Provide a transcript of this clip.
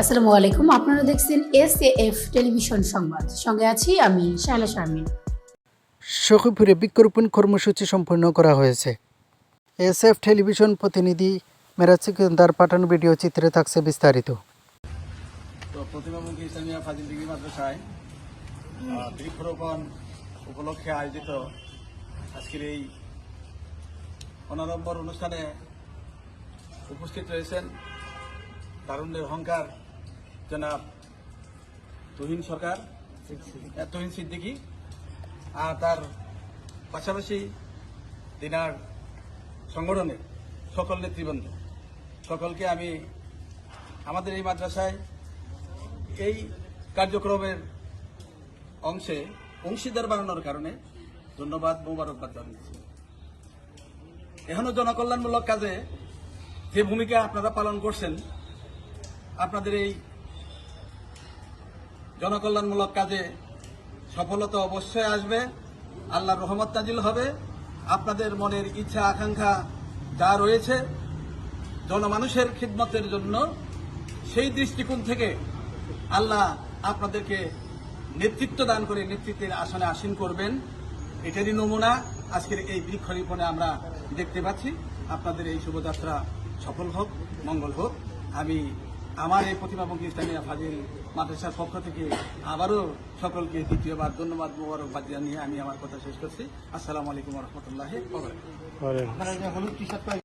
আসসালামু আলাইকুম। আপনারা দেখছেন এস এফ টেলিভিশন সংবাদ। সঙ্গে আছি আমি শায়লা শারমিন। সখীপুরে বৃক্ষরোপণ কর্মসূচি সম্পন্ন করা হয়েছে। এস এফ টেলিভিশন প্রতিনিধি মেরাজ সিকন্দার পাঠানো ভিডিও চিত্রে থাকছে বিস্তারিত। তো প্রতিভামুখী ইসলামিয়া ফাজিল ডিগ্রি মাদ্রাসায় বৃক্ষরোপণ উপলক্ষে আয়োজিত আজকের এই অনারম্বর অনুষ্ঠানে উপস্থিত রয়েছেন তারুণ্যের অহংকার জনাব তুহিন সরকার। আহ, তুহিন সিদ্দিকী। আর তার পাশাপাশি দিনার সংগঠনের সকল নেতৃবৃন্দ। সকলকে আমি আমাদের এই মাদ্রাসায় এই কার্যক্রমের অংশে অংশীদার বানানোর কারণে ধন্যবাদ মোবারকবাদ জানিয়েছি। এখনও জনকল্যাণমূলক কাজে যে ভূমিকা আপনারা পালন করছেন আপনাদের এই জনকল্যাণমূলক কাজে সফলতা অবশ্যই আসবে। আল্লাহর রহমত নাজিল হবে। আপনাদের মনের ইচ্ছা, আকাঙ্ক্ষা যা রয়েছে জনমানুষের খিদমতের জন্য, সেই দৃষ্টিকোণ থেকে আল্লাহ আপনাদেরকে নেতৃত্ব দান করে নেতৃত্বের আসনে আসীন করবেন। এটারই নমুনা আজকের এই বৃক্ষরোপণে আমরা দেখতে পাচ্ছি। আপনাদের এই শুভযাত্রা সফল হোক, মঙ্গল হোক। আমি আমার এই প্রতিভাবঙ্গী ইসলামিয়া ফাজিল মাদ্রাসার পক্ষ থেকে আবারও সকলকে দ্বিতীয়বার ধন্যবাদ মোবারকবাদ জানিয়ে আমি আমার কথা শেষ করছি। আসসালামু আলাইকুম রহমতুল্লাহ